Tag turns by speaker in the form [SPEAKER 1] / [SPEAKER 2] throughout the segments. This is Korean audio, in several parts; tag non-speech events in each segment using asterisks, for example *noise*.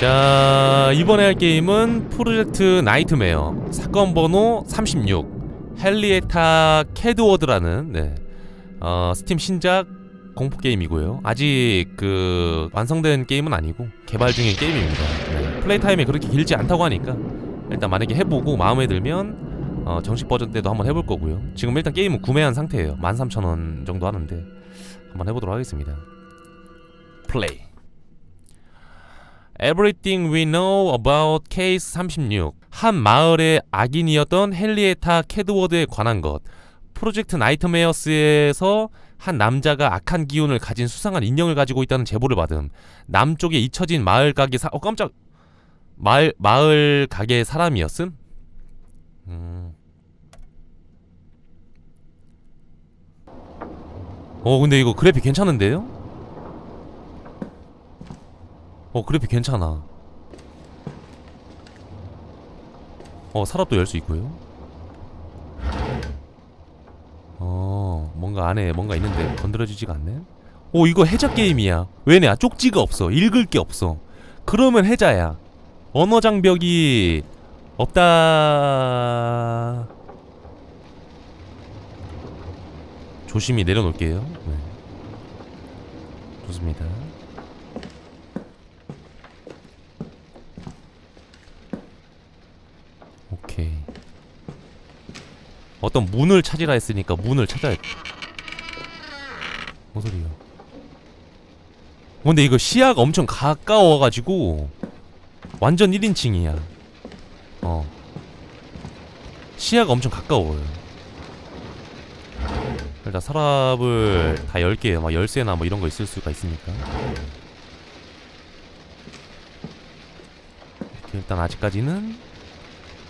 [SPEAKER 1] 자 이번에 할 게임은 프로젝트 나이트메어. 사건 번호 36 헨리에타 캐드워드라는 네. 어, 스팀 신작 공포 게임이고요. 아직 그 완성된 게임은 아니고 개발 중인 게임입니다. 네. 플레이 타임이 그렇게 길지 않다고 하니까 일단 만약에 해보고 마음에 들면 어, 정식 버전 때도 한번 해볼 거고요. 지금 일단 게임은 구매한 상태예요. 13,000원 정도 하는데 한번 해보도록 하겠습니다. 플레이 Everything we know about 케이스 36. 한 마을의 악인이었던 헨리에타 캐드워드에 관한 것. 프로젝트 나이트메어스에서 한 남자가 악한 기운을 가진 수상한 인형을 가지고 있다는 제보를 받음. 남쪽에 잊혀진 마을 가게 사... 어 깜짝... 마을... 마을 가게 사람이었음? 음... 어 근데 이거 그래픽 괜찮은데요? 어 그래픽 괜찮아. 어 서랍도 열 수 있고요. 어 뭔가 안에 뭔가 있는데 건드려지지가 않네. 오 이거 해자 게임이야. 왜냐? 쪽지가 없어. 읽을 게 없어. 그러면 해자야. 언어 장벽이 없다. 조심히 내려놓을게요. 네. 좋습니다 오케이. 어떤 문을 찾으라 했으니까 문을 찾아야 돼. 뭔 소리야? 근데 이거 시야가 엄청 가까워가지고 완전 1인칭이야. 어. 시야가 엄청 가까워요. 일단 서랍을 다 열게요. 막 열쇠나 뭐 이런 거 있을 수가 있으니까. 일단 아직까지는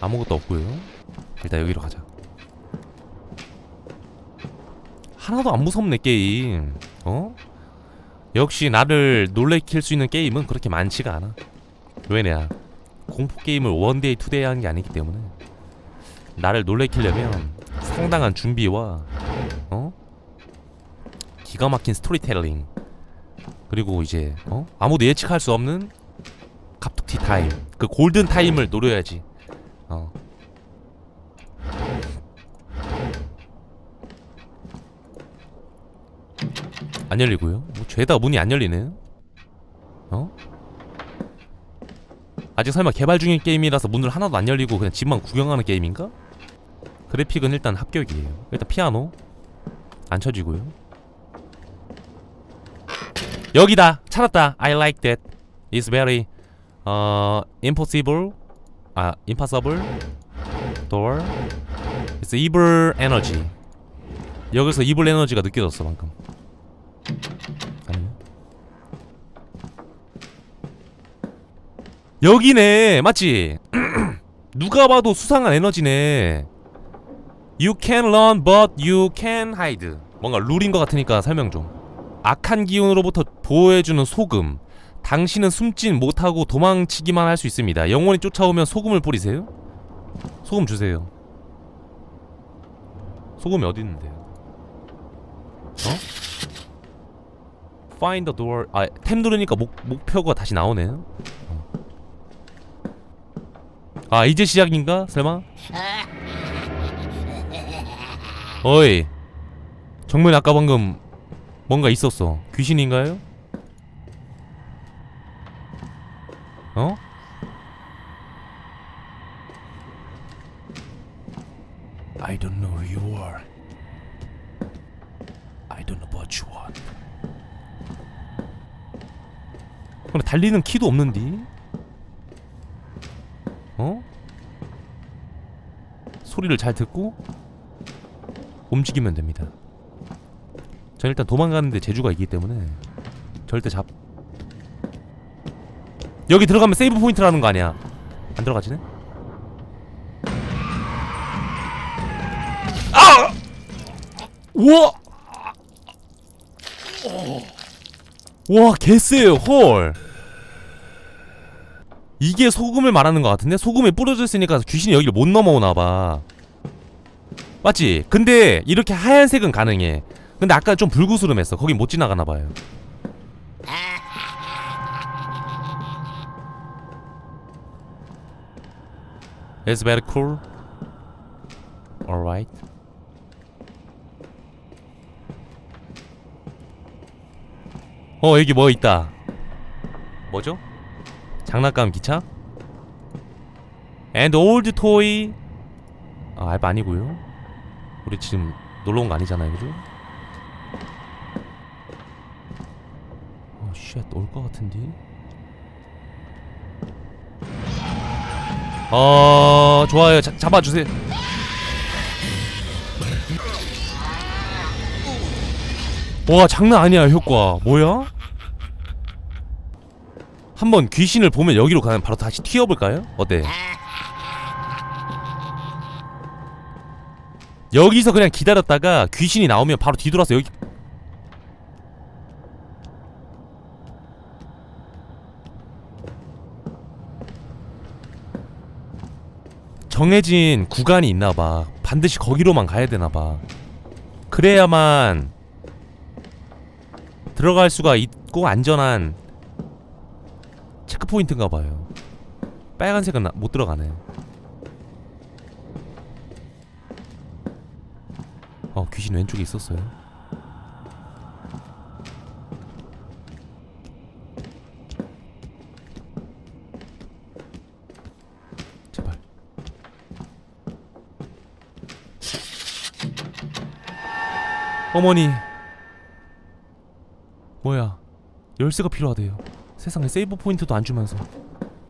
[SPEAKER 1] 아무것도 없고요. 일단 여기로 가자. 하나도 안 무섭네 게임. 어? 역시 나를 놀래킬 수 있는 게임은 그렇게 많지가 않아. 왜냐? 공포 게임을 원데이 투데이 하는 게 아니기 때문에 나를 놀래키려면 상당한 준비와 어? 기가 막힌 스토리텔링 그리고 이제 어? 아무도 예측할 수 없는 갑툭튀 타임 그 골든 타임을 노려야지. 어. 안 열리고요. 뭐 죄다 문이 안 열리네. 어? 아직 설마 개발 중인 게임이라서 문을 하나도 안 열리고 그냥 집만 구경하는 게임인가? 그래픽은 일단 합격이에요. 일단 피아노 안 쳐지고요. 여기다 찾았다. I like that. It's very uh impossible 아, impossible door. It's evil energy. 여기서 evil 에너지가 느껴졌어 방금. 아니요. 여기네, 맞지? *clears throat* 누가 봐도 수상한 에너지네. You can run, but you can hide. 뭔가 룰인 것 같으니까 설명 좀. 악한 기운으로부터 보호해주는 소금. 당신은 숨진 못하고 도망치기만 할 수 있습니다. 영원히 쫓아오면 소금을 뿌리세요? 소금 주세요. 소금이 어디 있는데요? 어? Find the door. 아, 템 누르니까 목 목표가 다시 나오네요. 어. 아, 이제 시작인가? 설마? 어이. 정면 아까 방금 뭔가 있었어. 귀신인가요? 어? 달리는 키도 없는디? 어? 소리를 잘 듣고 움직이면 됩니다. 전 일단 도망가는데 재주가 있기 때문에 절대 잡 여기 들어가면 세이브 포인트라는 거 아니야? 안 들어가지네? 아! 우와! 와 개쎄요 헐 이게 소금을 말하는 것 같은데 소금이 뿌려져 있으니까 귀신이 여기를 못 넘어오나 봐 맞지? 근데 이렇게 하얀색은 가능해 근데 아까 좀 불구스름했어 거기 못 지나가나 봐요 It's very cool. Alright. 어 여기 뭐 있다. 뭐죠? 장난감 기차? And old toy. 아 알바 아니고요. 우리 지금 놀러 온 거 아니잖아요, 그죠? 어, 쉣, 올것 같은데. 어, 좋아요. 자, 잡아주세요. 와, 장난 아니야, 효과. 뭐야? 한번 귀신을 보면 여기로 가면 바로 다시 튀어볼까요? 어때? 여기서 그냥 기다렸다가 귀신이 나오면 바로 뒤돌아서 여기 정해진 구간이 있나 봐. 반드시 거기로만 가야 되나 봐. 그래야만 들어갈 수가 있고 안전한 체크 포인트인가 봐요. 빨간색은 나- 못 들어가네. 어 귀신 왼쪽에 있었어요. 어머니. 뭐야? 열쇠가 필요하대요. 세상에 세이브 포인트도 안 주면서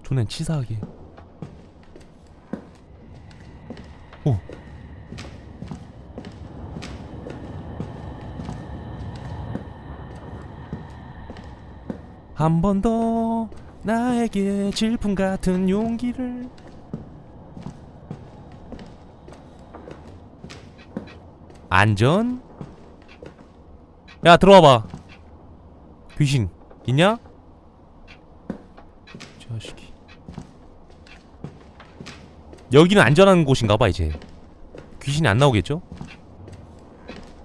[SPEAKER 1] 존엔 치사하게. 오. 한 번 더 나에게 질풍 같은 용기를 안전 야 들어와봐 귀신 있냐? 자식이. 여기는 안전한 곳인가봐 이제. 귀신이 안 나오겠죠?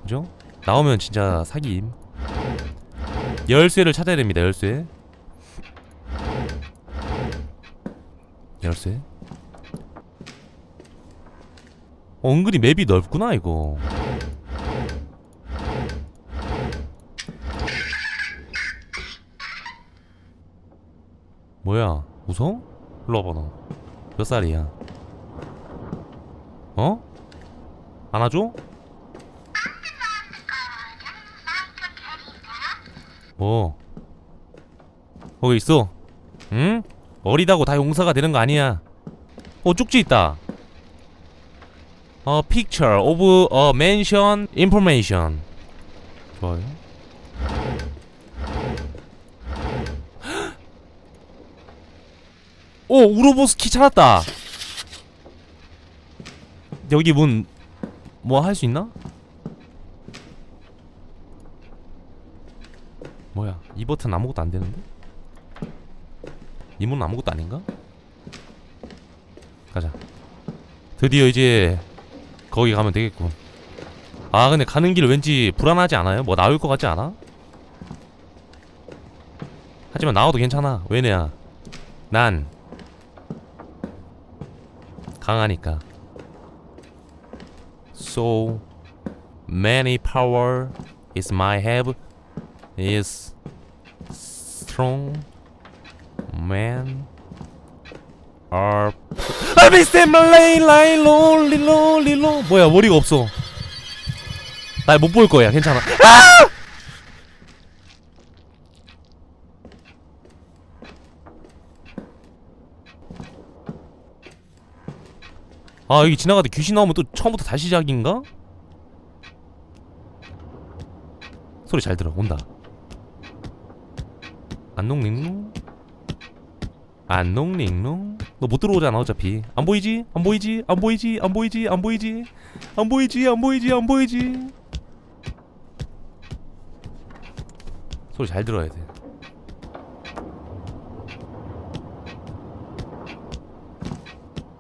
[SPEAKER 1] 그죠? 나오면 진짜 사기임. 열쇠를 찾아야 됩니다 열쇠. 열쇠. 어, 은근히 맵이 넓구나 이거 뭐야? 웃어? 일로 와봐 너 몇 살이야? 어? 안아줘? 뭐? 거기 있어. 응? 어리다고 다 용서가 되는 거 아니야. 어 쪽지 있다. 어 picture of a mansion information. 좋아요 오 우로보스키 찾았다 여기 문 뭐 할 수 있나? 뭐야 이 버튼 아무것도 안 되는데? 이 문은 아무것도 아닌가? 가자 드디어 이제 거기 가면 되겠군 아 근데 가는 길 왠지 불안하지 않아요? 뭐 나올 것 같지 않아? 하지만 나와도 괜찮아 왜냐 난 강하니까 So many power is my have is strong man are I them lay lay lonely lonely lonely 뭐야 머리가 없어 나 못 볼 거야 괜찮아 아! 아 여기 지나가다 귀신 나오면 또 처음부터 다시 시작인가? 소리 잘 들어 온다 안농링농 안농링농 너못 들어오잖아 어차피 안 보이지? 안 보이지? 안 보이지? 안 보이지? 안 보이지? 안 보이지? 안 보이지? 안 보이지? 소리 잘 들어야 돼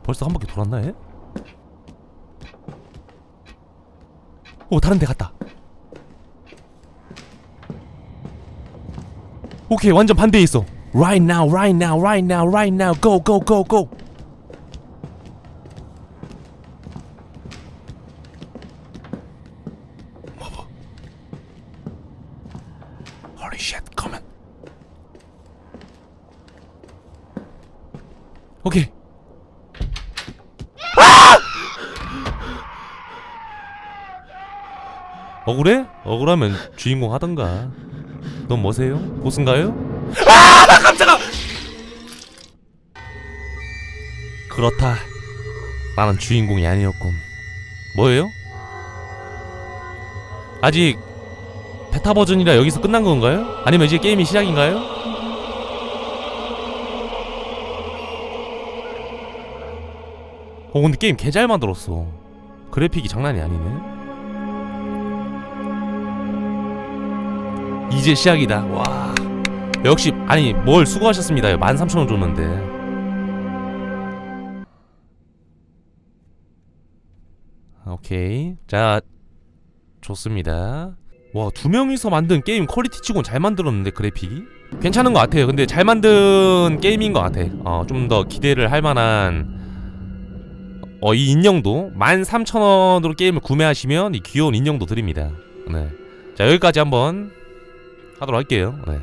[SPEAKER 1] 벌써 한 바퀴 돌았나 얘? 오 다른 데 갔다 오케이 완전 반대에 있어 Right now right now right now right now go go go go 오케이. 아! 억울해? 억울하면 주인공 하던가. 넌 뭐세요? 보스인가요? 아! 나 깜짝아! 그렇다. 나는 주인공이 아니었군. 뭐예요? 아직 베타 버전이라 여기서 끝난 건가요? 아니면 이제 게임이 시작인가요? 어 근데 게임 개 잘 만들었어. 그래픽이 장난이 아니네. 이제 시작이다. 와. 역시 아니 뭘 수고하셨습니다. 13,000원 줬는데. 오케이. 자, 좋습니다. 와, 두 명이서 만든 게임 퀄리티 치곤 잘 만들었는데 그래픽이? 괜찮은 것 같아요. 근데 잘 만든 게임인 것 같아. 어, 좀 더 기대를 할 만한 어, 이 인형도 13,000원으로 게임을 구매하시면 이 귀여운 인형도 드립니다. 네. 자, 여기까지 한번 하도록 할게요. 네.